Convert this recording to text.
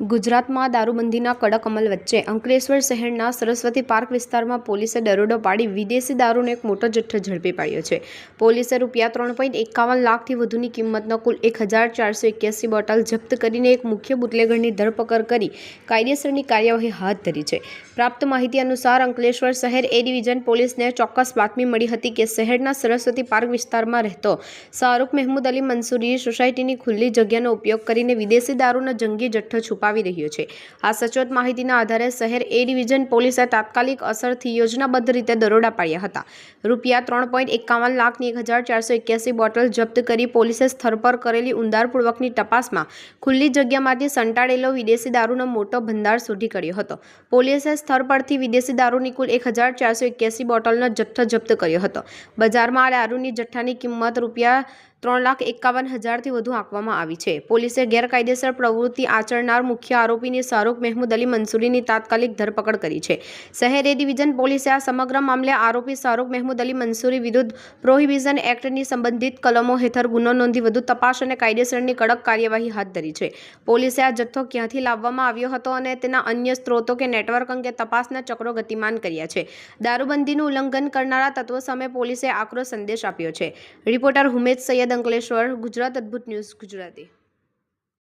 ગુજરાતમાં દારૂબંધીના કડક અમલ વચ્ચે અંકલેશ્વર શહેરના સરસ્વતી પાર્ક વિસ્તારમાં પોલીસે દરોડો પાડી વિદેશી દારૂનો એક મોટો જથ્થો ઝડપી પાડ્યો છે. પોલીસે રૂપિયા ત્રણ પોઈન્ટ એકાવન લાખથી વધુની કિંમતનો કુલ એક હજાર ચારસો એક્યાસી બોટલ જપ્ત કરીને એક મુખ્ય બુટલેગરની ધરપકડ કરી કાયદેસરની કાર્યવાહી હાથ ધરી છે. પ્રાપ્ત માહિતી અનુસાર અંકલેશ્વર શહેર એ ડિવિઝન પોલીસને ચોક્કસ બાતમી મળી હતી કે શહેરના સરસ્વતી પાર્ક વિસ્તારમાં રહેતો શાહરૂખ મહેમૂદ અલી મંસૂરીએ સોસાયટીની ખુલ્લી જગ્યાનો ઉપયોગ કરીને વિદેશી દારૂનો જંગી જથ્થો છુપાવી રહ્યો છે. આ સચોટ માહિતીના આધારે શહેર એ ડિવિઝન પોલીસે તાત્કાલિક અસરથી યોજનાબદ્ધ રીતે દરોડા પાડ્યા હતા. રૂપિયા ત્રણ પોઈન્ટ એકાવન લાખની એક હજાર ચારસો એક્યાસી બોટલ જપ્ત કરી પોલીસે સ્થળ પર કરેલી ઊંડાણપૂર્વકની તપાસમાં ખુલ્લી જગ્યામાંથી સંટાડેલો વિદેશી દારૂનો મોટો ભંડાર શોધી કાઢ્યો હતો. પોલીસે સ્થળ પરથી વિદેશી દારૂની કુલ એક હજાર ચારસો એક્યાસી બોટલનો જથ્થો જપ્ત કર્યો હતો. બજારમાં આ દારૂની જથ્થાની કિંમત રૂપિયા ત્રણ લાખ એકાવન હજારથી વધુ આંકવામાં આવી છે. પોલીસે ગેરકાયદેસર પ્રવૃત્તિ આચરનાર મુખ્ય આરોપીની શાહરૂખ મહેમૂદ અલી મંસૂરીની તાત્કાલિક ધરપકડ કરી છે. શહેર ડિવિઝન પોલીસે આ સમગ્ર મામલે આરોપી શાહરૂખ મહેમૂદ અલી મંસૂરી વિરુદ્ધ પ્રોહિબિઝન એક્ટની સંબંધિત કલમો હેઠળ ગુનો નોંધી વધુ તપાસ અને કાયદેસરની કડક કાર્યવાહી હાથ ધરી છે. પોલીસે આ જથ્થો ક્યાંથી લાવવામાં આવ્યો હતો અને તેના અન્ય સ્ત્રોતો કે નેટવર્ક અંગે તપાસના ચક્રો ગતિમાન કર્યા છે. દારૂબંધીનું ઉલ્લંઘન કરનારા તત્વો સામે પોલીસે આકરો સંદેશ આપ્યો છે. રિપોર્ટર હુમેદ સૈયદ અંકલેશ્વર ગુજરાત અદ્ભુત ન્યૂઝ ગુજરાતી.